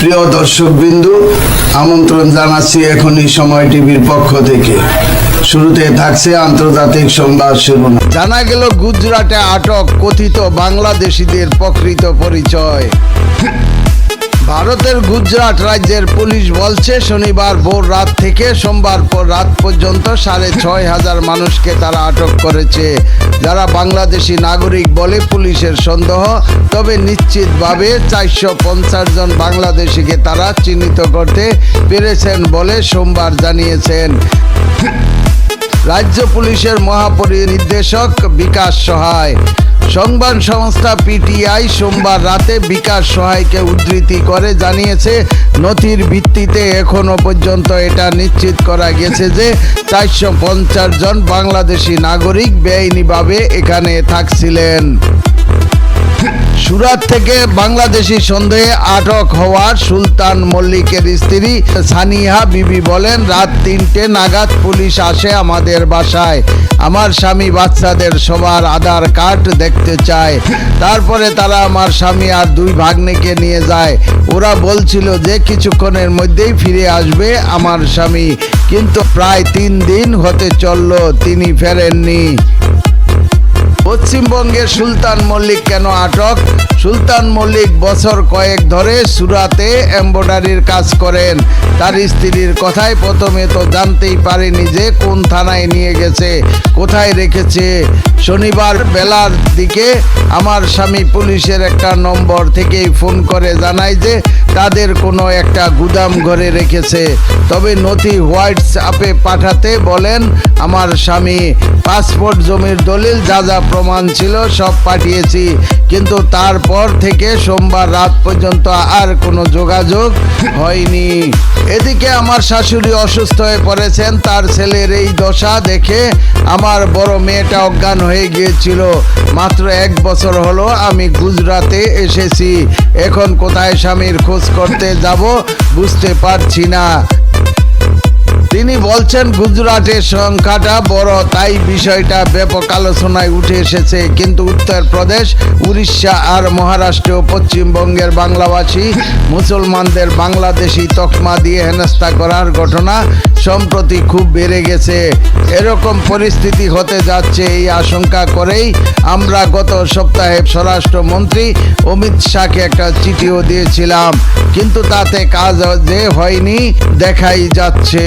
প্রিয় দর্শক বিন্দু আমন্ত্রণ জানাচ্ছি এখনই সময় টিভির পক্ষ থেকে। শুরুতে থাকছে আন্তর্জাতিক সংবাদ শুরু জানা গেল, গুজরাটে আটক কথিত বাংলাদেশিদের প্রকৃত পরিচয়। ভারতের গুজরাট রাজ্যের পুলিশ বলছে, শনিবার ভোর রাত থেকে সোমবার পর রাত পর্যন্ত সাড়ে ছয় হাজার মানুষকে তারা আটক করেছে। যারা বাংলাদেশি নাগরিক বলে পুলিশের সন্দেহ, তবে নিশ্চিতভাবে চারশো পঞ্চাশ জন বাংলাদেশিকে তারা চিহ্নিত করতে পেরেছেন বলে সোমবার জানিয়েছেন। রাজ্য পুলিশের মহাপরিনির্দেশক বিকাশ সহায়। সংবাদ সংস্থা পিটিআই সোমবার রাতে বিকাশ সহায়কে উদ্ধৃতি করে জানিয়েছে, নথির ভিত্তিতে এখনও পর্যন্ত এটা নিশ্চিত করা গেছে যে চারশো পঞ্চাশ জন বাংলাদেশি নাগরিক বেআইনিভাবে এখানে থাকছিলেন। সুরাত থেকে বাংলাদেশি সন্দেহে আটক হওয়ার সুলতান মল্লিকের স্ত্রী সানিহা বিবি বলেন, রাত তিনটে নাগাদ পুলিশ আসে আমাদের বাসায়। আমার স্বামী বাচ্চাদের সবার আধার কার্ড দেখতে চায়। তারপরে তারা আমার স্বামী আর দুই ভাগ্নেকে নিয়ে যায়। ওরা বলছিল যে, কিছুক্ষণের মধ্যেই ফিরে আসবে আমার স্বামী। কিন্তু প্রায় তিন দিন হতে চলল, তিনি ফেরেননি। পশ্চিমবঙ্গের সুলতান মল্লিক কেন আটক? সুলতান মল্লিক বছর কয়েক ধরে সুরাতে এম্বয়ডারির কাজ করেন। তার স্ত্রীর কথায় প্রথমে তো জানতেই পারেনি যে কোন থানায় নিয়ে গেছে, কোথায় রেখেছে। শনিবার বেলার দিকে আমার স্বামী পুলিশের একটা নম্বর থেকেই ফোন করে জানায় যে তাদের কোনো একটা গুদাম ঘরে রেখেছে। তবে নথি হোয়াটসঅ্যাপে পাঠাতে বলেন, আমার স্বামী পাসপোর্ট, জমির দলিল, যা যা প্রমাণ ছিল সব পাঠিয়েছি। কিন্তু তারপর থেকে সোমবার রাত পর্যন্ত আর কোনো যোগাযোগ হয়নি। এদিকে আমার শাশুড়ি অসুস্থ হয়ে পড়েছেন, তার ছেলের এই দশা দেখে আমার বড় মেয়েটা অজ্ঞান হয়ে গিয়েছিল। মাত্র এক বছর হলো আমি গুজরাতে এসেছি। এখন কোথায় স্বামীর খোঁজ করতে যাব বুঝতে পারছি না। তিনি বলছেন, গুজরাটের সংখ্যাটা বড়, তাই বিষয়টা ব্যাপক আলোচনায় উঠে এসেছে। কিন্তু উত্তরপ্রদেশ, উড়িষ্যা আর মহারাষ্ট্র, পশ্চিমবঙ্গের বাংলাভাষী, মুসলমানদের বাংলাদেশি তকমা দিয়ে হেনস্থা করার ঘটনা সম্প্রতি খুব বেড়ে গেছে। এরকম পরিস্থিতি হতে যাচ্ছে এই আশঙ্কা করেই আমরা গত সপ্তাহে স্বরাষ্ট্রমন্ত্রী অমিত শাহকে একটা চিঠিও দিয়েছিলাম। কিন্তু তাতে কাজ যে হয়নি, দেখাই যাচ্ছে।